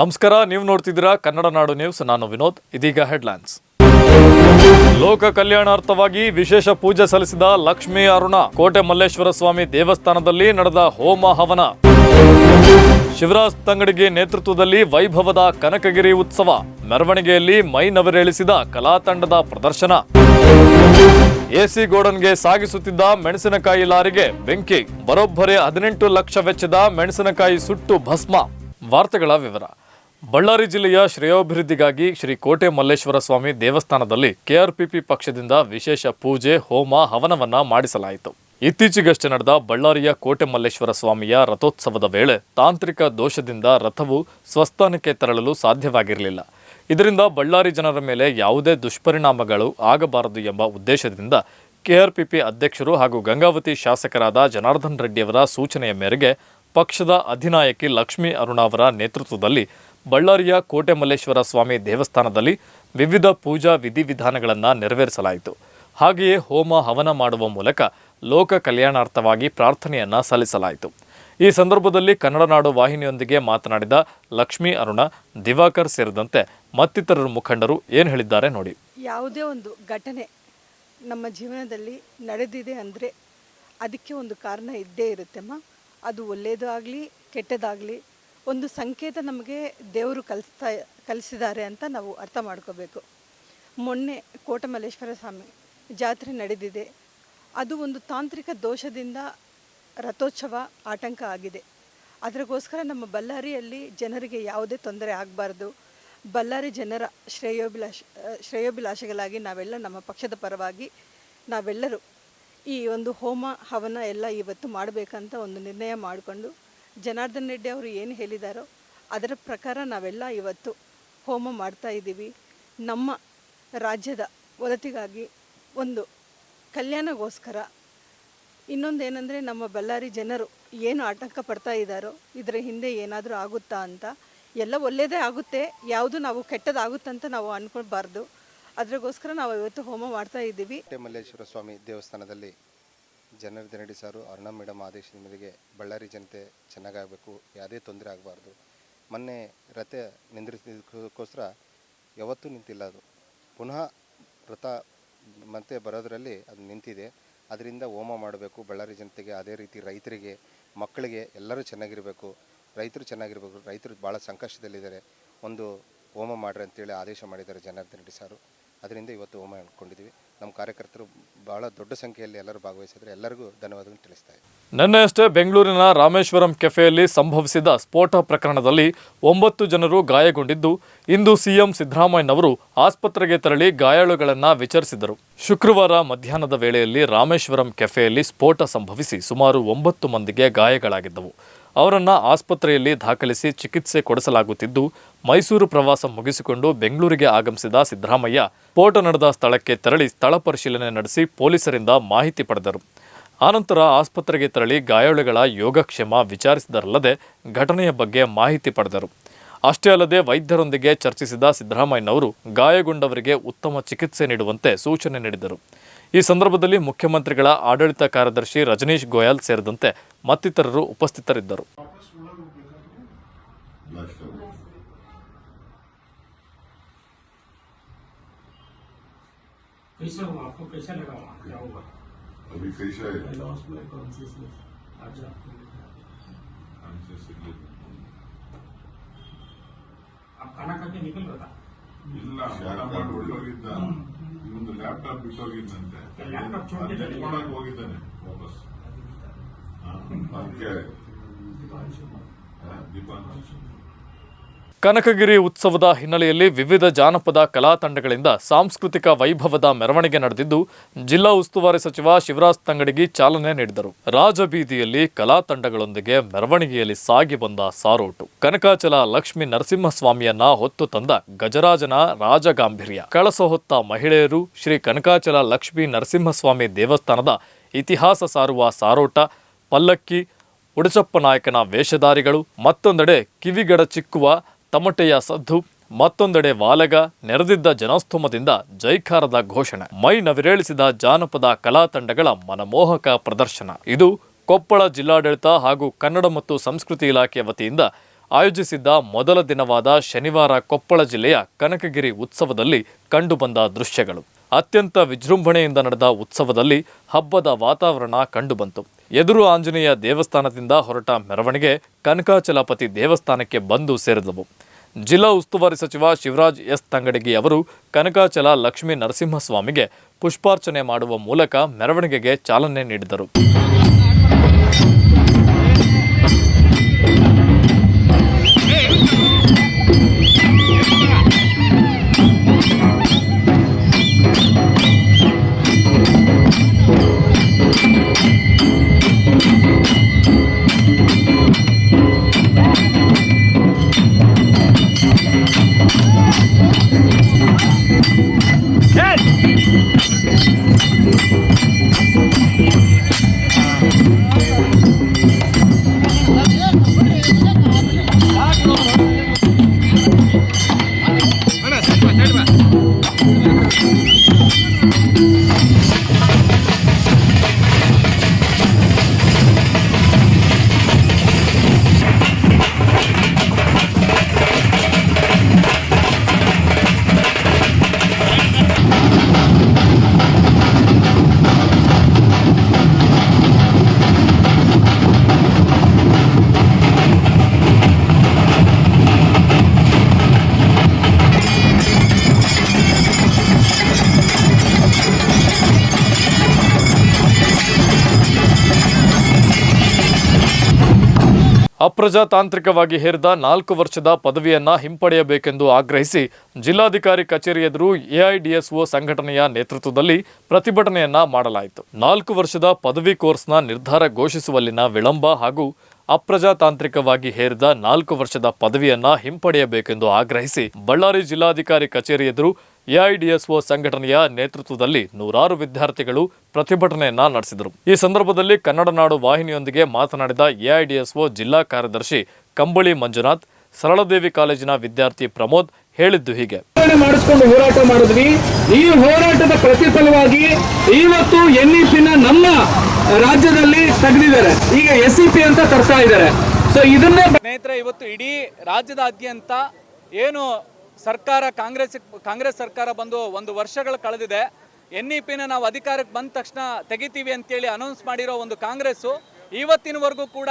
ನಮಸ್ಕಾರ, ನೀವು ನೋಡ್ತಿದ್ದೀರಾ ಕನ್ನಡ ನಾಡು ನ್ಯೂಸ್ ನಾನು ವಿನೋದ್. ಇದೀಗ ಹೆಡ್ಲೈನ್ಸ್ ಲೋಕ ಕಲ್ಯಾಣಾರ್ಥವಾಗಿ ವಿಶೇಷ ಪೂಜೆ ಸಲ್ಲಿಸಿದ ಲಕ್ಷ್ಮೀ ಅರುಣ, ಕೋಟೆ ಮಲ್ಲೇಶ್ವರ ಸ್ವಾಮಿ ದೇವಸ್ಥಾನದಲ್ಲಿ ನಡೆದ ಹೋಮ ಹವನ. ಶಿವರಾಜ್ ತಂಗಡಿಗೆ ನೇತೃತ್ವದಲ್ಲಿ ವೈಭವದ ಕನಕಗಿರಿ ಉತ್ಸವ. ಮೆರವಣಿಗೆಯಲ್ಲಿ ಮೈ ನವರೇಳಿಸಿದ ಕಲಾ ತಂಡದ ಪ್ರದರ್ಶನ. ಎಸಿ ಗೋಡನ್ಗೆ ಸಾಗಿಸುತ್ತಿದ್ದ ಮೆಣಸಿನಕಾಯಿ ಲಾರಿಗೆ ಬೆಂಕಿ. ಬರೋಬ್ಬರಿ ಹದಿನೆಂಟು ಲಕ್ಷ ವೆಚ್ಚದ ಮೆಣಸಿನಕಾಯಿ ಸುಟ್ಟು ಭಸ್ಮ. ವಾರ್ತೆಗಳ ವಿವರ. ಬಳ್ಳಾರಿ ಜಿಲ್ಲೆಯ ಶ್ರೇಯೋಭಿವೃದ್ಧಿಗಾಗಿ ಶ್ರೀ ಕೋಟೆ ಮಲ್ಲೇಶ್ವರ ಸ್ವಾಮಿ ದೇವಸ್ಥಾನದಲ್ಲಿ ಕೆಆರ್ಪಿಪಿ ಪಕ್ಷದಿಂದ ವಿಶೇಷ ಪೂಜೆ, ಹೋಮ, ಹವನವನ್ನ ಮಾಡಿಸಲಾಯಿತು. ಇತ್ತೀಚೆಗಷ್ಟೇ ನಡೆದ ಬಳ್ಳಾರಿಯ ಕೋಟೆ ಮಲ್ಲೇಶ್ವರ ಸ್ವಾಮಿಯ ರಥೋತ್ಸವದ ವೇಳೆ ತಾಂತ್ರಿಕ ದೋಷದಿಂದ ರಥವು ಸ್ವಸ್ಥಾನಕ್ಕೆ ತೆರಳಲು ಸಾಧ್ಯವಾಗಿರಲಿಲ್ಲ. ಇದರಿಂದ ಬಳ್ಳಾರಿ ಜನರ ಮೇಲೆ ಯಾವುದೇ ದುಷ್ಪರಿಣಾಮಗಳು ಆಗಬಾರದು ಎಂಬ ಉದ್ದೇಶದಿಂದ ಕೆಆರ್ಪಿಪಿ ಅಧ್ಯಕ್ಷರು ಹಾಗೂ ಗಂಗಾವತಿ ಶಾಸಕರಾದ ಜನಾರ್ದನ್ ರೆಡ್ಡಿಯವರ ಸೂಚನೆಯ ಮೇರೆಗೆ ಪಕ್ಷದ ಅಧಿನಾಯಕಿ ಲಕ್ಷ್ಮೀ ಅರುಣ ಅವರ ನೇತೃತ್ವದಲ್ಲಿ ಬಳ್ಳಾರಿಯ ಕೋಟೆ ಮಲ್ಲೇಶ್ವರ ಸ್ವಾಮಿ ದೇವಸ್ಥಾನದಲ್ಲಿ ವಿವಿಧ ಪೂಜಾ ವಿಧಿವಿಧಾನಗಳನ್ನು ನೆರವೇರಿಸಲಾಯಿತು. ಹಾಗೆಯೇ ಹೋಮ ಹವನ ಮಾಡುವ ಮೂಲಕ ಲೋಕ ಕಲ್ಯಾಣಾರ್ಥವಾಗಿ ಪ್ರಾರ್ಥನೆಯನ್ನು ಸಲ್ಲಿಸಲಾಯಿತು. ಈ ಸಂದರ್ಭದಲ್ಲಿ ಕನ್ನಡ ನಾಡು ವಾಹಿನಿಯೊಂದಿಗೆ ಮಾತನಾಡಿದ ಲಕ್ಷ್ಮೀ ಅರುಣ, ದಿವಾಕರ್ ಸೇರಿದಂತೆ ಮತ್ತಿತರರ ಮುಖಂಡರು ಏನು ಹೇಳಿದ್ದಾರೆ ನೋಡಿ. ಯಾವುದೇ ಒಂದು ಘಟನೆ ನಮ್ಮ ಜೀವನದಲ್ಲಿ ನಡೆದಿದೆ ಅಂದರೆ ಅದಕ್ಕೆ ಒಂದು ಕಾರಣ ಇದ್ದೇ ಇರುತ್ತೆಮ್ಮ ಅದು ಒಳ್ಳೆಯದಾಗಲಿ ಕೆಟ್ಟದಾಗಲಿ ಒಂದು ಸಂಕೇತ ನಮಗೆ ದೇವರು ಕಲಿಸ್ತಾ, ಕಲಿಸಿದ್ದಾರೆ ಅಂತ ನಾವು ಅರ್ಥ ಮಾಡ್ಕೋಬೇಕು. ಮೊನ್ನೆ ಕೋಟಮಲ್ಲೇಶ್ವರ ಸ್ವಾಮಿ ಜಾತ್ರೆ ನಡೆದಿದೆ. ಅದು ಒಂದು ತಾಂತ್ರಿಕ ದೋಷದಿಂದ ರಥೋತ್ಸವ ಆಟಂಕ ಆಗಿದೆ. ಅದಕ್ಕೋಸ್ಕರ ನಮ್ಮ ಬಳ್ಳಾರಿಯಲ್ಲಿ ಜನರಿಗೆ ಯಾವುದೇ ತೊಂದರೆ ಆಗಬಾರ್ದು. ಬಳ್ಳಾರಿ ಜನರ ಶ್ರೇಯೋಭಿಲಾಷ, ಶ್ರೇಯೋಭಿಲಾಷೆಗಳಾಗಿ ನಾವೆಲ್ಲ ನಮ್ಮ ಪಕ್ಷದ ಪರವಾಗಿ ನಾವೆಲ್ಲರೂ ಈ ಒಂದು ಹೋಮ ಹವನ ಎಲ್ಲ ಇವತ್ತು ಮಾಡಬೇಕಂತ ಒಂದು ನಿರ್ಣಯ ಮಾಡಿಕೊಂಡು ಜನಾರ್ದನ್ ರೆಡ್ಡಿ ಅವರು ಏನು ಹೇಳಿದಾರೋ ಅದರ ಪ್ರಕಾರ ನಾವೆಲ್ಲ ಇವತ್ತು ಹೋಮ ಮಾಡ್ತಾ ಇದ್ದೀವಿ. ನಮ್ಮ ರಾಜ್ಯದ ಒಲತಿಗಾಗಿ ಒಂದು ಕಲ್ಯಾಣಗೋಸ್ಕರ. ಇನ್ನೊಂದು ಏನಂದರೆ ನಮ್ಮ ಬಳ್ಳಾರಿ ಜನರು ಏನು ಆತಂಕ ಪಡ್ತಾ ಇದ್ದಾರೋ, ಇದರ ಹಿಂದೆ ಏನಾದರೂ ಆಗುತ್ತಾ ಅಂತ, ಎಲ್ಲ ಒಳ್ಳೆಯದೇ ಆಗುತ್ತೆ, ಯಾವುದು ನಾವು ಕೆಟ್ಟದಾಗುತ್ತಂತ ನಾವು ಅಂದ್ಕೊಳ್ಬಾರ್ದು ಅದ್ರಗೋಸ್ಕರ ನಾವು ಇವತ್ತು ಹೋಮ ಮಾಡ್ತಾ ಇದ್ದೀವಿ. ಮಲ್ಲೇಶ್ವರ ಸ್ವಾಮಿ ದೇವಸ್ಥಾನದಲ್ಲಿ ಜನಾರ್ದನ್ ರೆಡ್ಡಿ ಸಾರು ಅರುಣಾ ಮೇಡಮ್ ಆದೇಶದ ಮೇರೆಗೆ ಬಳ್ಳಾರಿ ಜನತೆ ಚೆನ್ನಾಗಾಗಬೇಕು, ಯಾವುದೇ ತೊಂದರೆ ಆಗಬಾರ್ದು. ಮೊನ್ನೆ ರಥ ನಿಂದ್ರಿಸಿದಕ್ಕೋಸ್ಕರ ಯಾವತ್ತೂ ನಿಂತಿಲ್ಲ ಅದು. ಪುನಃ ರಥ ಮತ್ತೆ ಬರೋದರಲ್ಲಿ ಅದು ನಿಂತಿದೆ. ಅದರಿಂದ ಹೋಮ ಮಾಡಬೇಕು. ಬಳ್ಳಾರಿ ಜನತೆಗೆ ಅದೇ ರೀತಿ ರೈತರಿಗೆ, ಮಕ್ಕಳಿಗೆ ಎಲ್ಲರೂ ಚೆನ್ನಾಗಿರಬೇಕು. ರೈತರು ಚೆನ್ನಾಗಿರಬೇಕು. ರೈತರು ಭಾಳ ಸಂಕಷ್ಟದಲ್ಲಿದ್ದಾರೆ. ಒಂದು ಹೋಮ ಮಾಡ್ರಿ ಅಂತೇಳಿ ಆದೇಶ ಮಾಡಿದ್ದಾರೆ ಜನಾರ್ದನ್ ರೆಡ್ಡಿ ಸಾರು. ಅದರಿಂದ ಇವತ್ತು ಹೋಮ ಅಂದ್ಕೊಂಡಿದ್ದೀವಿ ನಮ್ಮ ಕಾರ್ಯಕರ್ತರು ಬಹಳ ದೊಡ್ಡ ಸಂಖ್ಯೆಯಲ್ಲಿ ಎಲ್ಲರೂ ಭಾಗವಹಿಸಿದ್ರೆ ಎಲ್ಲರಿಗೂ ಧನ್ಯವಾದಗಳು ತಿಳಿಸ್ತಾ ಇದ್ದೀನಿ. ನಿನ್ನೆಯಷ್ಟೇ ಬೆಂಗಳೂರಿನ ರಾಮೇಶ್ವರಂ ಕೆಫೆಯಲ್ಲಿ ಸಂಭವಿಸಿದ ಸ್ಫೋಟ ಪ್ರಕರಣದಲ್ಲಿ ಒಂಬತ್ತು ಜನರು ಗಾಯಗೊಂಡಿದ್ದು, ಇಂದು ಸಿಎಂ ಸಿದ್ದರಾಮಯ್ಯನವರು ಆಸ್ಪತ್ರೆಗೆ ತೆರಳಿ ಗಾಯಾಳುಗಳನ್ನು ವಿಚಾರಿಸಿದರು ಶುಕ್ರವಾರ ಮಧ್ಯಾಹ್ನದ ವೇಳೆಯಲ್ಲಿ ರಾಮೇಶ್ವರಂ ಕೆಫೆಯಲ್ಲಿ ಸ್ಫೋಟ ಸಂಭವಿಸಿ ಸುಮಾರು ಒಂಬತ್ತು ಮಂದಿಗೆ ಗಾಯಗಳಾಗಿದ್ದವು. ಅವರನ್ನ ಆಸ್ಪತ್ರೆಯಲ್ಲಿ ದಾಖಲಿಸಿ ಚಿಕಿತ್ಸೆ ಕೊಡಿಸಲಾಗುತ್ತಿದ್ದು, ಮೈಸೂರು ಪ್ರವಾಸ ಮುಗಿಸಿಕೊಂಡು ಬೆಂಗಳೂರಿಗೆ ಆಗಮಿಸಿದ ಸಿದ್ದರಾಮಯ್ಯ ಸ್ಫೋಟ ನಡೆದ ಸ್ಥಳಕ್ಕೆ ತೆರಳಿ ಸ್ಥಳ ಪರಿಶೀಲನೆ ನಡೆಸಿ ಪೊಲೀಸರಿಂದ ಮಾಹಿತಿ ಪಡೆದರು. ಆನಂತರ ಆಸ್ಪತ್ರೆಗೆ ತೆರಳಿ ಗಾಯಾಳುಗಳ ಯೋಗಕ್ಷೇಮ ವಿಚಾರಿಸಿದರಲ್ಲದೆ ಘಟನೆಯ ಬಗ್ಗೆ ಮಾಹಿತಿ ಪಡೆದರು. ಅಷ್ಟೇ ಅಲ್ಲದೆ ವೈದ್ಯರೊಂದಿಗೆ ಚರ್ಚಿಸಿದ ಸಿದ್ದರಾಮಯ್ಯನವರು ಗಾಯಗೊಂಡವರಿಗೆ ಉತ್ತಮ ಚಿಕಿತ್ಸೆ ನೀಡುವಂತೆ ಸೂಚನೆ ನೀಡಿದರು. ಈ ಸಂದರ್ಭದಲ್ಲಿ ಮುಖ್ಯಮಂತ್ರಿಗಳ ಆಡಳಿತ ಕಾರ್ಯದರ್ಶಿ ರಜನೀಶ್ ಗೋಯಲ್ ಸೇರಿದಂತೆ ಮತ್ತಿತರರು ಉಪಸ್ಥಿತರಿದ್ದರು कैसे हुआ आपको कैसा लगा वहाँ क्या हुआ अभी कैसा है I lost my consciousness. अच्छा आप खाना खा के निकल रहा था ಇವೊಂದು ಲ್ಯಾಪ್ಟಾಪ್ ಬಿಟ್ಟೋಗಿದ್ದಂತೆ ಎತ್ಕೊಳಕ್ ಹೋಗಿದ್ದಾನೆ ವಾಪಸ್. ಅದಕ್ಕೆ ದೀಪಾಂಶು. ಕನಕಗಿರಿ ಉತ್ಸವದ ಹಿನ್ನೆಲೆಯಲ್ಲಿ ವಿವಿಧ ಜಾನಪದ ಕಲಾ ತಂಡಗಳಿಂದ ಸಾಂಸ್ಕೃತಿಕ ವೈಭವದ ಮೆರವಣಿಗೆ ನಡೆದಿದ್ದು, ಜಿಲ್ಲಾ ಉಸ್ತುವಾರಿ ಸಚಿವ ಶಿವರಾಜ್ ತಂಗಡಿಗಿ ಚಾಲನೆ ನೀಡಿದರು. ರಾಜಬೀದಿಯಲ್ಲಿ ಕಲಾ ತಂಡಗಳೊಂದಿಗೆ ಮೆರವಣಿಗೆಯಲ್ಲಿ ಸಾಗಿ ಬಂದ ಸಾರೋಟು. ಕನಕಾಚಲ ಲಕ್ಷ್ಮೀ ನರಸಿಂಹಸ್ವಾಮಿಯನ್ನ ಹೊತ್ತು ತಂದ ಗಜರಾಜನ ರಾಜಗಾಂಭೀರ್ಯ. ಕಳಸ ಹೊತ್ತ ಮಹಿಳೆಯರು ಶ್ರೀ ಕನಕಾಚಲ ಲಕ್ಷ್ಮೀ ನರಸಿಂಹಸ್ವಾಮಿ ದೇವಸ್ಥಾನದ ಇತಿಹಾಸ ಸಾರುವ ಸಾರೋಟ, ಪಲ್ಲಕ್ಕಿ, ಉಡಚಪ್ಪ ನಾಯಕನ ವೇಷಧಾರಿಗಳು, ಮತ್ತೊಂದೆಡೆ ಕಿವಿಗಡ ಚಿಕ್ಕುವ ತಮಟೆಯ ಸದ್ದು, ಮತ್ತೊಂದೆಡೆ ವಾಲಗ, ನೆರೆದಿದ್ದ ಜನಸ್ತೋಮದಿಂದ ಜೈಕಾರದ ಘೋಷಣೆ. ಮೈ ನವಿರೇಳಿಸಿದ ಜಾನಪದ ಕಲಾ ತಂಡಗಳ ಮನಮೋಹಕ ಪ್ರದರ್ಶನ. ಇದು ಕೊಪ್ಪಳ ಜಿಲ್ಲಾಡಳಿತ ಹಾಗೂ ಕನ್ನಡ ಮತ್ತು ಸಂಸ್ಕೃತಿ ಇಲಾಖೆ ವತಿಯಿಂದ ಆಯೋಜಿಸಿದ್ದ ಮೊದಲ ದಿನವಾದ ಶನಿವಾರ ಕೊಪ್ಪಳ ಜಿಲ್ಲೆಯ ಕನಕಗಿರಿ ಉತ್ಸವದಲ್ಲಿ ಕಂಡುಬಂದ ದೃಶ್ಯಗಳು. ಅತ್ಯಂತ ವಿಜೃಂಭಣೆಯಿಂದ ನಡೆದ ಉತ್ಸವದಲ್ಲಿ ಹಬ್ಬದ ವಾತಾವರಣ ಕಂಡುಬಂತು. ಎದುರು ಆಂಜನೇಯ ದೇವಸ್ಥಾನದಿಂದ ಹೊರಟ ಮೆರವಣಿಗೆ ಕನಕಾಚಲಪತಿ ದೇವಸ್ಥಾನಕ್ಕೆ ಬಂದು ಸೇರಿದವು. ಜಿಲ್ಲಾ ಉಸ್ತುವಾರಿ ಸಚಿವ ಶಿವರಾಜ್ ಎಸ್. ತಂಗಡಗಿ ಅವರು ಕನಕಾಚಲ ಲಕ್ಷ್ಮೀ ನರಸಿಂಹಸ್ವಾಮಿಗೆ ಪುಷ್ಪಾರ್ಚನೆ ಮಾಡುವ ಮೂಲಕ ಮೆರವಣಿಗೆಗೆ ಚಾಲನೆ ನೀಡಿದರು. ಅಪ್ರಜಾತಾಂತ್ರಿಕವಾಗಿ ಹೇರಿದ ನಾಲ್ಕು ವರ್ಷದ ಪದವಿಯನ್ನ ಹಿಂಪಡೆಯಬೇಕೆಂದು ಆಗ್ರಹಿಸಿ ಜಿಲ್ಲಾಧಿಕಾರಿ ಕಚೇರಿ ಎದುರು ಎಐಡಿಎಸ್ಒ ಸಂಘಟನೆಯ ನೇತೃತ್ವದಲ್ಲಿ ಪ್ರತಿಭಟನೆಯನ್ನ ಮಾಡಲಾಯಿತು. ನಾಲ್ಕು ವರ್ಷದ ಪದವಿ ಕೋರ್ಸ್ನ ನಿರ್ಧಾರ ಘೋಷಿಸುವಲ್ಲಿನ ವಿಳಂಬ ಹಾಗೂ ಅಪ್ರಜಾತಾಂತ್ರಿಕವಾಗಿ ಹೇರಿದ ನಾಲ್ಕು ವರ್ಷದ ಪದವಿಯನ್ನ ಹಿಂಪಡೆಯಬೇಕೆಂದು ಆಗ್ರಹಿಸಿ ಬಳ್ಳಾರಿ ಜಿಲ್ಲಾಧಿಕಾರಿ ಕಚೇರಿ ಎದುರು ಎಐಡಿಎಸ್ಒ ಸಂಘಟನೆಯ ನೇತೃತ್ವದಲ್ಲಿ ನೂರಾರು ವಿದ್ಯಾರ್ಥಿಗಳು ಪ್ರತಿಭಟನೆಯನ್ನ ನಡೆಸಿದರು. ಈ ಸಂದರ್ಭದಲ್ಲಿ ಕನ್ನಡ ನಾಡು ವಾಹಿನಿಯೊಂದಿಗೆ ಮಾತನಾಡಿದ ಎಐಡಿಎಸ್ಒ ಜಿಲ್ಲಾ ಕಾರ್ಯದರ್ಶಿ ಕಂಬಳಿ ಮಂಜುನಾಥ್ ಸರಳದೇವಿ ಕಾಲೇಜಿನ ವಿದ್ಯಾರ್ಥಿ ಪ್ರಮೋದ್ ಹೇಳಿದ್ದು ಹೀಗೆ. ಮಾಡಿಸಿಕೊಂಡು ಹೋರಾಟ ಮಾಡಿದ್ವಿ. ಈ ಹೋರಾಟದ ಪ್ರತಿಫಲವಾಗಿ ಇವತ್ತು ಎನ್ಇಪಿನ ನಮ್ಮ ರಾಜ್ಯದಲ್ಲಿ ತೆಗೆದಿದ್ದಾರೆ. ಈಗ ಎಸ್ ಇ ಪಿ ಅಂತ ತರ್ತಾ ಇದ್ದಾರೆ. ಸೊ ಇದನ್ನೇ ಸ್ನೇಹಿತರೆ ಇವತ್ತು ಇಡೀ ರಾಜ್ಯದಾದ್ಯಂತ ಏನು ಸರ್ಕಾರ ಕಾಂಗ್ರೆಸ್ ಕಾಂಗ್ರೆಸ್ ಸರ್ಕಾರ ಬಂದು ಒಂದು ವರ್ಷಗಳು ಕಳೆದಿದೆ. ಎನ್ ಇ ಪಿನ ನಾವು ಅಧಿಕಾರಕ್ಕೆ ಬಂದ ತಕ್ಷಣ ತೆಗಿತೀವಿ ಅಂತೇಳಿ ಅನೌನ್ಸ್ ಮಾಡಿರೋ ಒಂದು ಕಾಂಗ್ರೆಸ್ಸು ಇವತ್ತಿನವರೆಗೂ ಕೂಡ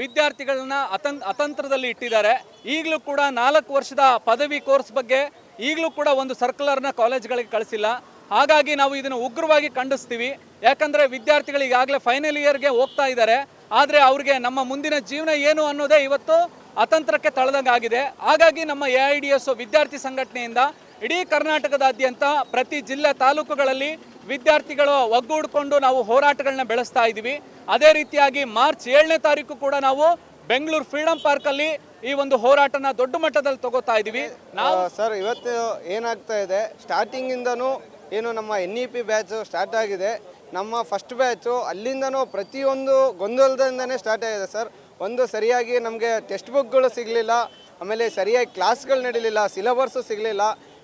ವಿದ್ಯಾರ್ಥಿಗಳನ್ನ ಅತಂ, ಅತಂತ್ರದಲ್ಲಿ ಇಟ್ಟಿದ್ದಾರೆ. ಈಗಲೂ ಕೂಡ ನಾಲ್ಕು ವರ್ಷದ ಪದವಿ ಕೋರ್ಸ್ ಬಗ್ಗೆ ಈಗಲೂ ಕೂಡ ಒಂದು ಸರ್ಕ್ಯುಲರ್ನ ಕಾಲೇಜ್ಗಳಿಗೆ ಕಳಿಸಿಲ್ಲ. ಹಾಗಾಗಿ ನಾವು ಇದನ್ನು ಉಗ್ರವಾಗಿ ಖಂಡಿಸ್ತೀವಿ. ಯಾಕಂದರೆ ವಿದ್ಯಾರ್ಥಿಗಳು ಈಗಾಗಲೇ ಫೈನಲ್ ಇಯರ್ಗೆ ಹೋಗ್ತಾ ಇದ್ದಾರೆ. ಆದರೆ ಅವ್ರಿಗೆ ನಮ್ಮ ಮುಂದಿನ ಜೀವನ ಏನು ಅನ್ನೋದೇ ಇವತ್ತು ಅತಂತ್ರಕ್ಕೆ ತಳದಂಗಾಗಿದೆ. ಹಾಗಾಗಿ ನಮ್ಮ ಎ ಐ ಡಿ ಎಸ್ ವಿದ್ಯಾರ್ಥಿ ಸಂಘಟನೆಯಿಂದ ಇಡೀ ಕರ್ನಾಟಕದಾದ್ಯಂತ ಪ್ರತಿ ಜಿಲ್ಲೆ ತಾಲೂಕುಗಳಲ್ಲಿ ವಿದ್ಯಾರ್ಥಿಗಳು ಒಗ್ಗೂಡಿಕೊಂಡು ನಾವು ಹೋರಾಟಗಳನ್ನ ಬೆಳೆಸ್ತಾ ಇದ್ದೀವಿ. ಅದೇ ರೀತಿಯಾಗಿ ಮಾರ್ಚ್ ಏಳನೇ ತಾರೀಕು ಕೂಡ ನಾವು ಬೆಂಗಳೂರು ಫ್ರೀಡಂ ಪಾರ್ಕಲ್ಲಿ ಈ ಒಂದು ಹೋರಾಟನ ದೊಡ್ಡ ಮಟ್ಟದಲ್ಲಿ ತಗೋತಾ ಇದ್ದೀವಿ. ನಾವು ಸರ್, ಇವತ್ತು ಏನಾಗ್ತಾ ಇದೆ? ಸ್ಟಾರ್ಟಿಂಗಿಂದನೂ ಏನು ನಮ್ಮ N E P batch start ಆಗಿದೆ. ನಮ್ಮ ಫಸ್ಟ್ ಬ್ಯಾಚು ಅಲ್ಲಿಂದನೂ ಪ್ರತಿಯೊಂದು ಗೊಂದಲದಿಂದನೇ ಸ್ಟಾರ್ಟ್ ಆಗಿದೆ, ಸರ್. ಒಂದು ಸರಿಯಾಗಿ ನಮಗೆ ಟೆಕ್ಸ್ಟ್ ಬುಕ್ಗಳು ಸಿಗಲಿಲ್ಲ, ಆಮೇಲೆ ಸರಿಯಾಗಿ ಕ್ಲಾಸ್ಗಳು ನಡೀಲಿಲ್ಲ ಸಿಲೆಬಸ್ಸು ಸಿಗಲಿಲ್ಲ,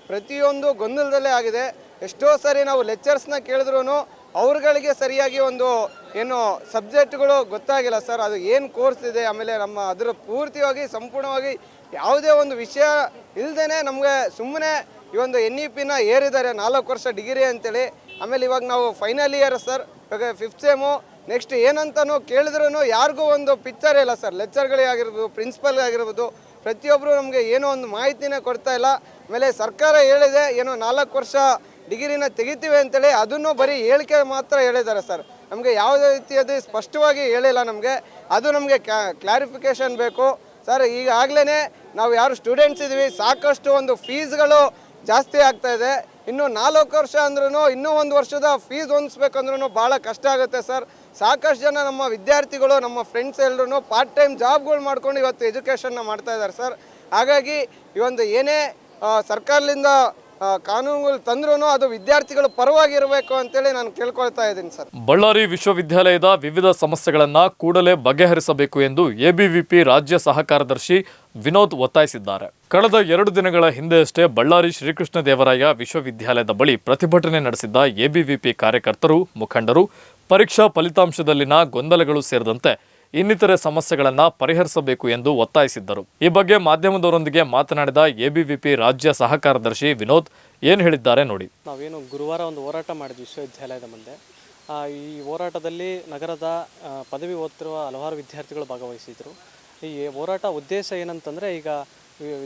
ಪ್ರತಿಯೊಂದು ಗೊಂದಲದಲ್ಲೇ ಆಗಿದೆ. ಎಷ್ಟೋ ಸರಿ ನಾವು ಲೆಕ್ಚರ್ಸ್ನ ಕೇಳಿದ್ರೂ ಅವ್ರುಗಳಿಗೆ ಸರಿಯಾಗಿ ಒಂದು ಏನು ಸಬ್ಜೆಕ್ಟ್ಗಳು ಗೊತ್ತಾಗಿಲ್ಲ ಸರ್ ಅದು ಏನು ಕೋರ್ಸ್ ಇದೆ, ಆಮೇಲೆ ನಮ್ಮ ಅದರ ಪೂರ್ತಿಯಾಗಿ ಸಂಪೂರ್ಣವಾಗಿ ಯಾವುದೇ ಒಂದು ವಿಷಯ ಇಲ್ಲದೇ ನಮಗೆ ಸುಮ್ಮನೆ ಈ ಒಂದು ಎನ್ ಇ ಪಿನ ಏರಿದ್ದಾರೆ, ನಾಲ್ಕು ವರ್ಷ ಡಿಗ್ರಿ ಅಂತೇಳಿ. ಆಮೇಲೆ ಇವಾಗ ನಾವು ಫೈನಲ್ ಇಯರ್ ಸರ್ ಇವಾಗ ಫಿಫ್ತ್ ಸೆಮು ನೆಕ್ಸ್ಟ್ ಏನಂತನೋ ಕೇಳಿದ್ರೂ ಯಾರಿಗೂ ಒಂದು ಪಿಕ್ಚರ್ ಇಲ್ಲ ಸರ್ ಲೆಕ್ಚರ್ಗಳೇ ಆಗಿರ್ಬೋದು ಪ್ರಿನ್ಸಿಪಲ್ ಆಗಿರ್ಬೋದು ಪ್ರತಿಯೊಬ್ಬರು ನಮಗೆ ಏನೋ ಒಂದು ಮಾಹಿತಿನೇ ಕೊಡ್ತಾ ಇಲ್ಲ. ಆಮೇಲೆ ಸರ್ಕಾರ ಹೇಳಿದೆ, ಏನೋ ನಾಲ್ಕು ವರ್ಷ ಡಿಗ್ರಿನ ತೆಗಿತೀವಿ ಅಂತೇಳಿ, ಅದನ್ನು ಬರೀ ಹೇಳಿಕೆ ಮಾತ್ರ ಹೇಳಿದ್ದಾರೆ ಸರ್ ನಮಗೆ ಯಾವುದೇ ರೀತಿಯದು ಸ್ಪಷ್ಟವಾಗಿ ಹೇಳಿಲ್ಲ ನಮಗೆ. ಅದು ನಮಗೆ ಕ್ಲಾರಿಫಿಕೇಶನ್ ಬೇಕು. ಸರ್ ಈಗಾಗಲೇ ನಾವು ಯಾರು ಸ್ಟೂಡೆಂಟ್ಸ್ ಇದ್ದೀವಿ ಸಾಕಷ್ಟು ಒಂದು ಫೀಸ್ಗಳು ಜಾಸ್ತಿ ಆಗ್ತಾ ಇದೆ. ಇನ್ನು ನಾಲ್ಕು ವರ್ಷ ಅಂದ್ರೂ ಇನ್ನೂ ಒಂದು ವರ್ಷದ ಫೀಸ್ ಹೊಂದಿಸ್ಬೇಕಂದ್ರೂ ಭಾಳ ಕಷ್ಟ ಆಗುತ್ತೆ ಸರ್ ಸಾಕಷ್ಟು ಜನ ನಮ್ಮ ವಿದ್ಯಾರ್ಥಿಗಳು, ನಮ್ಮ ಫ್ರೆಂಡ್ಸ್ ಎಲ್ಲರೂ ಪಾರ್ಟ್ ಟೈಮ್ ಜಾಬ್ಗಳು ಮಾಡ್ಕೊಂಡು ಇವತ್ತು ಎಜುಕೇಷನ್ನ ಮಾಡ್ತಾ ಇದ್ದಾರೆ ಸರ್ ಹಾಗಾಗಿ ಈ ಒಂದು ಏನೇ ಸರ್ಕಾರದಿಂದ ಕಾನೂನುಗಳು ತಂದ್ರೂ ಅದು ವಿದ್ಯಾರ್ಥಿಗಳು ಪರವಾಗಿ ಇರಬೇಕು ಅಂತೇಳಿ ನಾನು ಕೇಳ್ಕೊಳ್ತಾ ಇದ್ದೀನಿ ಸರ್ ಬಳ್ಳಾರಿ ವಿಶ್ವವಿದ್ಯಾಲಯದ ವಿವಿಧ ಸಮಸ್ಯೆಗಳನ್ನು ಕೂಡಲೇ ಬಗೆಹರಿಸಬೇಕು ಎಂದು ಎಬಿವಿಪಿ ರಾಜ್ಯ ಸಹಕಾರದರ್ಶಿ ವಿನೋದ್ ಒತ್ತಾಯಿಸಿದ್ದಾರೆ. ಕಳೆದ ಎರಡು ದಿನಗಳ ಹಿಂದೆಯಷ್ಟೇ ಬಳ್ಳಾರಿ ಶ್ರೀಕೃಷ್ಣ ದೇವರಾಯ ವಿಶ್ವವಿದ್ಯಾಲಯದ ಬಳಿ ಪ್ರತಿಭಟನೆ ನಡೆಸಿದ್ದ ಎಬಿವಿಪಿ ಕಾರ್ಯಕರ್ತರು, ಮುಖಂಡರು ಪರೀಕ್ಷಾ ಫಲಿತಾಂಶದಲ್ಲಿನ ಗೊಂದಲಗಳು ಸೇರಿದಂತೆ ಇನ್ನಿತರೆ ಸಮಸ್ಯೆಗಳನ್ನು ಪರಿಹರಿಸಬೇಕು ಎಂದು ಒತ್ತಾಯಿಸಿದ್ದರು. ಈ ಬಗ್ಗೆ ಮಾಧ್ಯಮದವರೊಂದಿಗೆ ಮಾತನಾಡಿದ ಎಬಿವಿಪಿ ರಾಜ್ಯ ಸಹಕಾರದರ್ಶಿ ವಿನೋದ್ ಏನು ಹೇಳಿದ್ದಾರೆ ನೋಡಿ. ನಾವೇನು ಗುರುವಾರ ಒಂದು ಹೋರಾಟ ಮಾಡಿದ್ವಿ ವಿಶ್ವವಿದ್ಯಾಲಯದ ಮುಂದೆ. ಈ ಹೋರಾಟದಲ್ಲಿ ನಗರದ ಪದವಿ ಓದ್ತಿರುವ ಹಲವಾರು ವಿದ್ಯಾರ್ಥಿಗಳು ಭಾಗವಹಿಸಿದರು. ಈ ಹೋರಾಟ ಉದ್ದೇಶ ಏನಂತಂದರೆ ಈಗ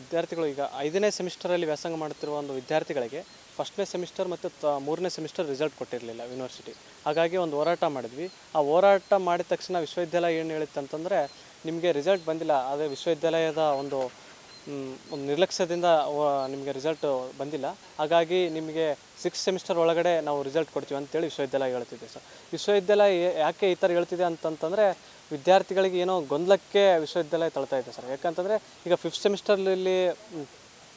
ವಿದ್ಯಾರ್ಥಿಗಳು ಈಗ ಐದನೇ ಸೆಮಿಸ್ಟರಲ್ಲಿ ವ್ಯಾಸಂಗ ಮಾಡುತ್ತಿರುವ ಒಂದು ವಿದ್ಯಾರ್ಥಿಗಳಿಗೆ ಫಸ್ಟ್ನೇ ಸೆಮಿಸ್ಟರ್ ಮತ್ತು ತ ಮೂರನೇ ಸೆಮಿಸ್ಟರ್ ರಿಸಲ್ಟ್ ಕೊಟ್ಟಿರಲಿಲ್ಲ ಯೂನಿವರ್ಸಿಟಿ. ಹಾಗಾಗಿ ಒಂದು ಹೋರಾಟ ಮಾಡಿದ್ವಿ. ಆ ಹೋರಾಟ ಮಾಡಿದ ತಕ್ಷಣ ವಿಶ್ವವಿದ್ಯಾಲಯ ಏನು ಹೇಳಿತ್ತು ಅಂತಂದರೆ, ನಿಮಗೆ ರಿಸಲ್ಟ್ ಬಂದಿಲ್ಲ. ಅದೇ ವಿಶ್ವವಿದ್ಯಾಲಯದ ಒಂದು ಒಂದು ನಿರ್ಲಕ್ಷ್ಯದಿಂದ ನಿಮಗೆ ರಿಸಲ್ಟ್ ಬಂದಿಲ್ಲ. ಹಾಗಾಗಿ ನಿಮಗೆ ಸಿಕ್ಸ್ ಸೆಮಿಸ್ಟರ್ ಒಳಗಡೆ ನಾವು ರಿಸಲ್ಟ್ ಕೊಡ್ತೀವಿ ಅಂತೇಳಿ ವಿಶ್ವವಿದ್ಯಾಲಯ ಹೇಳ್ತಿದ್ದೆ ಸರ್ ವಿಶ್ವವಿದ್ಯಾಲಯ ಯಾಕೆ ಈ ಥರ ಹೇಳ್ತಿದೆ ಅಂತಂತಂದರೆ, ವಿದ್ಯಾರ್ಥಿಗಳಿಗೆ ಏನೋ ಗೊಂದಲಕ್ಕೆ ವಿಶ್ವವಿದ್ಯಾಲಯ ತಳ್ತಾ ಇದೆ ಸರ್. ಯಾಕಂತಂದರೆ, ಈಗ ಫಿಫ್ತ್ ಸೆಮಿಸ್ಟರ್ಲಿ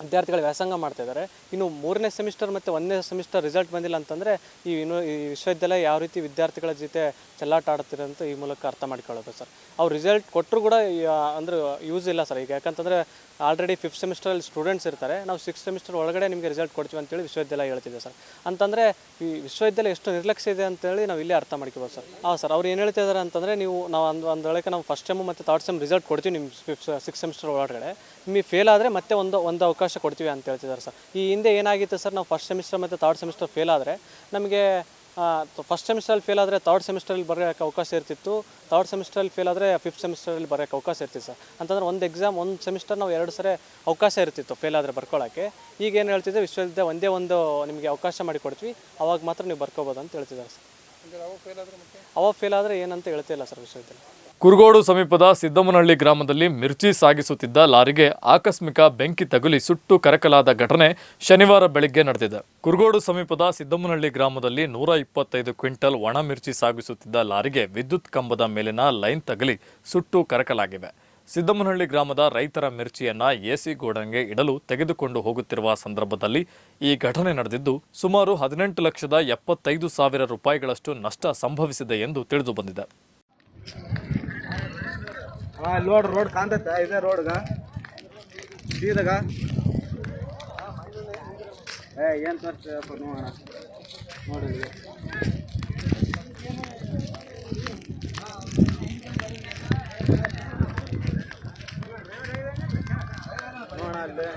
ವಿದ್ಯಾರ್ಥಿಗಳು ವ್ಯಾಸಂಗ ಮಾಡ್ತಾ ಇದ್ದಾರೆ. ಇನ್ನು ಮೂರನೇ ಸೆಮಿಸ್ಟರ್ ಮತ್ತು ಒಂದನೇ ಸೆಮಿಸ್ಟರ್ ರಿಸಲ್ಟ್ ಬಂದಿಲ್ಲ ಅಂತಂದರೆ ಈ ಇನ್ನು ಈ ವಿಶ್ವವಿದ್ಯಾಲಯ ಯಾವ ರೀತಿ ವಿದ್ಯಾರ್ಥಿಗಳ ಜೊತೆ ಚೆಲ್ಲಾಟ ಅಂತ ಈ ಮೂಲಕ ಅರ್ಥ ಮಾಡ್ಕೊಳ್ಳೋದು ಸರ್. ಅವ್ರು ರಿಸಲ್ಟ್ ಕೊಟ್ಟರು ಕೂಡ ಅಂದರೆ ಯೂಸ್ ಇಲ್ಲ ಸರ್. ಈಗ ಯಾಕಂತಂದರೆ ಆಲ್ರೆಡಿ ಫಿಫ್ತ್ ಸೆಮಿಸ್ಟರಲ್ಲಿ ಸ್ಟೂಡೆಂಟ್ಸ್ ಇರ್ತಾರೆ. ನಾವು ಸಿಕ್ಸ್ ಸೆಮಿಸ್ಟರ್ ಒಳಗಡೆ ನಿಮಗೆ ರಿಸಲ್ಟ್ ಕೊಡ್ತೀವಿ ಅಂತೇಳಿ ವಿಶ್ವವಿದ್ಯಾಲಯ ಹೇಳ್ತಿದೆ ಸರ್. ಅಂತಂದರೆ ಈ ವಿಶ್ವವಿದ್ಯಾಲಯ ಎಷ್ಟು ನಿರ್ಲಕ್ಷ್ಯ ಇದೆ ಅಂತೇಳಿ ನಾವು ಇಲ್ಲೇ ಅರ್ಥ ಮಾಡ್ಕೋಬೋದು ಸರ್. ಹಾಂ ಸರ್, ಅವ್ರು ಏನು ಹೇಳ್ತಿದ್ದಾರೆ ಅಂತಂದರೆ ನೀವು ನಾವು ಒಂದು ಒಂದು ಒಳಗೆ ನಾವು ಫಸ್ಟ್ ಸೆಮ್ ಮತ್ತು ಥರ್ಡ್ ಸೆಮ್ ರಿಸಲ್ಟ್ ಕೊಡ್ತೀವಿ ನಿಮ್ಮ ಫಿಫ್ತ್ ಸಿಕ್ಸ್ ಸೆಮಿಸ್ಟರ್ ಒಳಗಡೆ. ನಿಮಗೆ ಫೇಲ್ ಆದರೆ ಮತ್ತೆ ಒಂದು ಒಂದು ಅವಕಾಶ ಕೊಡ್ತೀವಿ ಅಂತ ಹೇಳ್ತಿದ್ದಾರೆ ಸರ್. ಈ ಹಿಂದೆ ಏನಾಗಿತ್ತು ಸರ್ ನಾವು ಫಸ್ಟ್ ಸೆಮಿಸ್ಟರ್ ಮತ್ತು ಥರ್ಡ್ ಸೆಮಿಸ್ಟರ್ ಫೇಲ್ ಆದರೆ ನಮಗೆ ಫಸ್ಟ್ ಸೆಮಿಸ್ಟ್ರಲ್ಲಿ ಫೇಲ್ ಆದರೆ ತರ್ಡ್ ಸೆಮಿಸ್ಟರಲ್ಲಿ ಬರೋಕ್ಕೆ ಅವಕಾಶ ಇರ್ತಿತ್ತು. ಥರ್ಡ್ ಸೆಮಿಸ್ಟರಲ್ಲಿ ಫೇಲ್ ಆದರೆ ಫಿಫ್ತ್ ಸೆಮಿಸ್ಟರಲ್ಲಿ ಬರೋಕ್ಕೆ ಅವಕಾಶ ಇರ್ತಿತ್ತು ಸರ್. ಅಂತಂದ್ರೆ ಒಂದು ಎಕ್ಸಾಮ್ ಒಂದು ಸೆಮಿಸ್ಟರ್ ನಾವು ಎರಡು ಸರಿ ಅವಕಾಶ ಇರ್ತಿತ್ತು ಫೇಲ್ ಆದರೆ ಬರ್ಕೊಳ್ಳೋಕ್ಕೆ ಈಗ ಏನು ಹೇಳ್ತಿದ್ದೆ ವಿಶ್ವವಿದ್ಯಾಲಯ ಒಂದೇ ಒಂದು ನಿಮಗೆ ಅವಕಾಶ ಮಾಡಿ ಕೊಡ್ತೀವಿ. ಅವಾಗ ಮಾತ್ರ ನೀವು ಬರ್ಕೋಬೋದು ಅಂತ ಹೇಳ್ತಿದ್ದಾರೆ ಸರ್. ಅವಾಗ ಫೇಲ್ ಆದರೆ ಏನಂತ ಹೇಳ್ತಿಲ್ಲ ಸರ್ ವಿಶ್ವವಿದ್ಯಾಲಯ. ಕುರುಗೋಡು ಸಮೀಪದ ಸಿದ್ದಮ್ಮನಹಳ್ಳಿ ಗ್ರಾಮದಲ್ಲಿ ಮಿರ್ಚಿ ಸಾಗಿಸುತ್ತಿದ್ದ ಲಾರಿಗೆ ಆಕಸ್ಮಿಕ ಬೆಂಕಿ ತಗುಲಿ ಸುಟ್ಟು ಕರಕಲಾದ ಘಟನೆ ಶನಿವಾರ ಬೆಳಗ್ಗೆ ನಡೆದಿದೆ. ಕುರುಗೋಡು ಸಮೀಪದ ಸಿದ್ದಮ್ಮನಹಳ್ಳಿ ಗ್ರಾಮದಲ್ಲಿ ನೂರ ಇಪ್ಪತ್ತೈದು ಕ್ವಿಂಟಲ್ ಒಣ ಮಿರ್ಚಿ ಸಾಗಿಸುತ್ತಿದ್ದ ಲಾರಿಗೆ ವಿದ್ಯುತ್ ಕಂಬದ ಮೇಲಿನ ಲೈನ್ ತಗುಲಿ ಸುಟ್ಟು ಕರಕಲಾಗಿವೆ. ಸಿದ್ದಮ್ಮನಹಳ್ಳಿ ಗ್ರಾಮದ ರೈತರ ಮಿರ್ಚಿಯನ್ನ ಎಸಿ ಗೋಡನ್ಗೆ ಇಡಲು ತೆಗೆದುಕೊಂಡು ಹೋಗುತ್ತಿರುವ ಸಂದರ್ಭದಲ್ಲಿ ಈ ಘಟನೆ ನಡೆದಿದ್ದು, ಸುಮಾರು ಹದಿನೆಂಟು ಲಕ್ಷದ ಎಪ್ಪತ್ತೈದು ಸಾವಿರ ರೂಪಾಯಿಗಳಷ್ಟು ನಷ್ಟ ಸಂಭವಿಸಿದೆ ಎಂದು ತಿಳಿದು ಬಂದಿದೆ ಲೋಡ್ ರೋಡ್ ಕಾಂತೈತೆ ಇದೆ ರೋಡ್ಗ ಸೀದಾಗ ಏ ಏನು ತೋರಿಸ್ತೀಯಪ್ಪ ನೋಡೋಣ ನೋಡಿ ನೋಡೋಣ ಅಲ್ಲಿ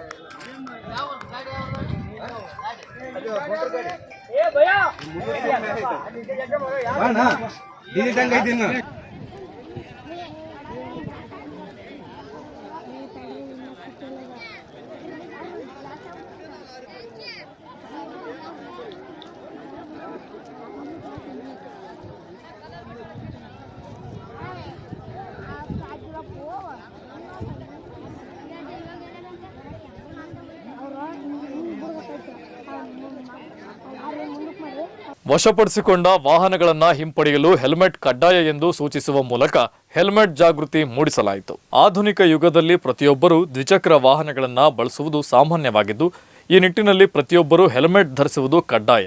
ವಶಪಡಿಸಿಕೊಂಡ ವಾಹನಗಳನ್ನು ಹಿಂಪಡೆಯಲು ಹೆಲ್ಮೆಟ್ ಕಡ್ಡಾಯ ಎಂದು ಸೂಚಿಸುವ ಮೂಲಕ ಹೆಲ್ಮೆಟ್ ಜಾಗೃತಿ ಮೂಡಿಸಲಾಯಿತು. ಆಧುನಿಕ ಯುಗದಲ್ಲಿ ಪ್ರತಿಯೊಬ್ಬರೂ ದ್ವಿಚಕ್ರ ವಾಹನಗಳನ್ನು ಬಳಸುವುದು ಸಾಮಾನ್ಯವಾಗಿದ್ದು, ಈ ನಿಟ್ಟಿನಲ್ಲಿ ಪ್ರತಿಯೊಬ್ಬರೂ ಹೆಲ್ಮೆಟ್ ಧರಿಸುವುದು ಕಡ್ಡಾಯ.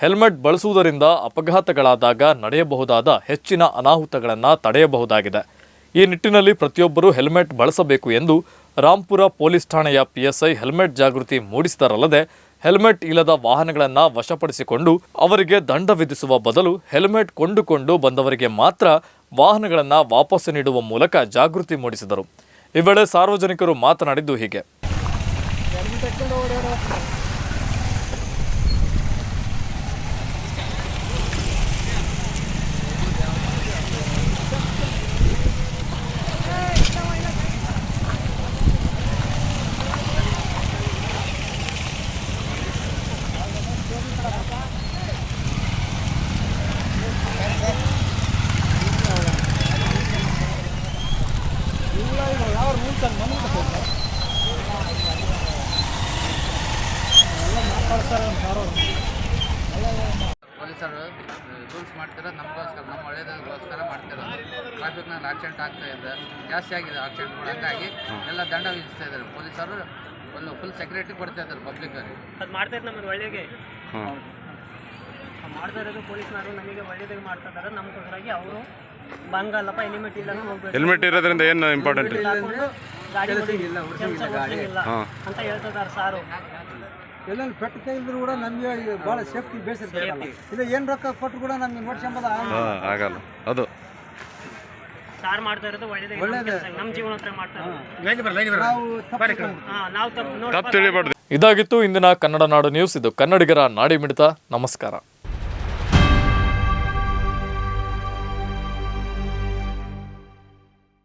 ಹೆಲ್ಮೆಟ್ ಬಳಸುವುದರಿಂದ ಅಪಘಾತಗಳಾದಾಗ ನಡೆಯಬಹುದಾದ ಹೆಚ್ಚಿನ ಅನಾಹುತಗಳನ್ನು ತಡೆಯಬಹುದಾಗಿದೆ. ಈ ನಿಟ್ಟಿನಲ್ಲಿ ಪ್ರತಿಯೊಬ್ಬರೂ ಹೆಲ್ಮೆಟ್ ಬಳಸಬೇಕು ಎಂದು ರಾಂಪುರ ಪೊಲೀಸ್ ಠಾಣೆಯ ಪಿಎಸ್ಐ ಹೆಲ್ಮೆಟ್ ಜಾಗೃತಿ ಮೂಡಿಸಿದರಲ್ಲದೆ ಹೆಲ್ಮೆಟ್ ಇಲ್ಲದ ವಾಹನಗಳನ್ನು ವಶಪಡಿಸಿಕೊಂಡು ಅವರಿಗೆ ದಂಡ ವಿಧಿಸುವ ಬದಲು ಹೆಲ್ಮೆಟ್ ಕೊಂಡುಕೊಂಡು ಬಂದವರಿಗೆ ಮಾತ್ರ ವಾಹನಗಳನ್ನು ವಾಪಸ್ಸು ನೀಡುವ ಮೂಲಕ ಜಾಗೃತಿ ಮೂಡಿಸಿದರು. ಈ ವೇಳೆ ಸಾರ್ವಜನಿಕರು ಮಾತನಾಡಿದ್ದು ಹೀಗೆ. ಪೊಲೀಸರು ರೂಲ್ಸ್ ಮಾಡ್ತಿರೋದು ನಮಗೋಸ್ಕರ ನಮ್ಮ ಒಳ್ಳೇದಕ್ಕೋಸ್ಕರ ಮಾಡ್ತಿರೋದು. ಟ್ರಾಫಿಕ್ನಲ್ಲಿ ಆಕ್ಸಿಡೆಂಟ್ ಆಗ್ತಾ ಇದೆ. ಜಾಸ್ತಿ ಆಗಿದೆ ಆಕ್ಸಿಡೆಂಟ್ಗಳು. ಹಂಗಾಗಿ ಎಲ್ಲ ದಂಡ ವಿಧಿಸ್ತಾ ಇದ್ದಾರೆ. ಪೊಲೀಸರು ಒಂದು ಫುಲ್ ಸೆಕ್ಯೂರಿಟಿ ಕೊಡ್ತಾ ಇದ್ದಾರೆ ಪಬ್ಲಿಕ್ಕಲ್ಲಿ ಅದು ಮಾಡ್ತಾ ಇದ್ದು ನಮಗೆ ಒಳ್ಳೆಗೆ. ಮಾಡ್ತಾ ಇರೋದು ಪೊಲೀಸ್ನವರು ನಮಗೆ ಒಳ್ಳೇದಾಗಿ ಮಾಡ್ತಾ ಇದ್ದಾರೆ. ನಮಗೋಸ್ಕರಾಗಿ ಅವರು ಬಂಗಲ್ಲಪ್ಪ ಹೆಲ್ಮೆಟ್ ಇಲ್ಲ ಹೋಗ್ಬೇಕು. ಹೆಲ್ಮೆಟ್ ಇರೋದ್ರಿಂದ ಏನು ಇಂಪಾರ್ಟೆಂಟ್ ಗಾಡಿ. ಅಂತ ಹೇಳ್ತಿದ್ದಾರೆ ಸಾರು. ಎಲ್ಲೆಲ್ಲಿ ಪೆಟ್ಟು ಕೈಲಿದ್ರು ಕೂಡ ನಮಗೆ ಭಾಳ ಸೇಫ್ಟಿ ಬೇಸಿರ್ತಾರೆ ಇಲ್ಲ ಏನು ರೊಕ್ಕ ಕೊಟ್ಟರು ಕೂಡ ನಮಗೆ ನೋಡ್ಸ್ಕೊಂಬದ ಆಗಲ್ಲ. ಅದು. ಸಾರ್ ಮಾಡ್ತಾ ಇರೋದು ಒಳ್ಳೇದೇ. ನಮ್ಮ ಜೀವನ ಹತ್ರ ಮಾಡ್ತಾ ಇರೋದು. ಹಾಂ. ನಾವು ತಪ್ಪು ನೋಡಿ ಇದಾಗಿತ್ತು ಇಂದಿನ ಕನ್ನಡ ನಾಡು ನ್ಯೂಸ್. ಇದು ಕನ್ನಡಿಗರ ನಾಡಿ ಮಿಡಿತ ನಮಸ್ಕಾರ.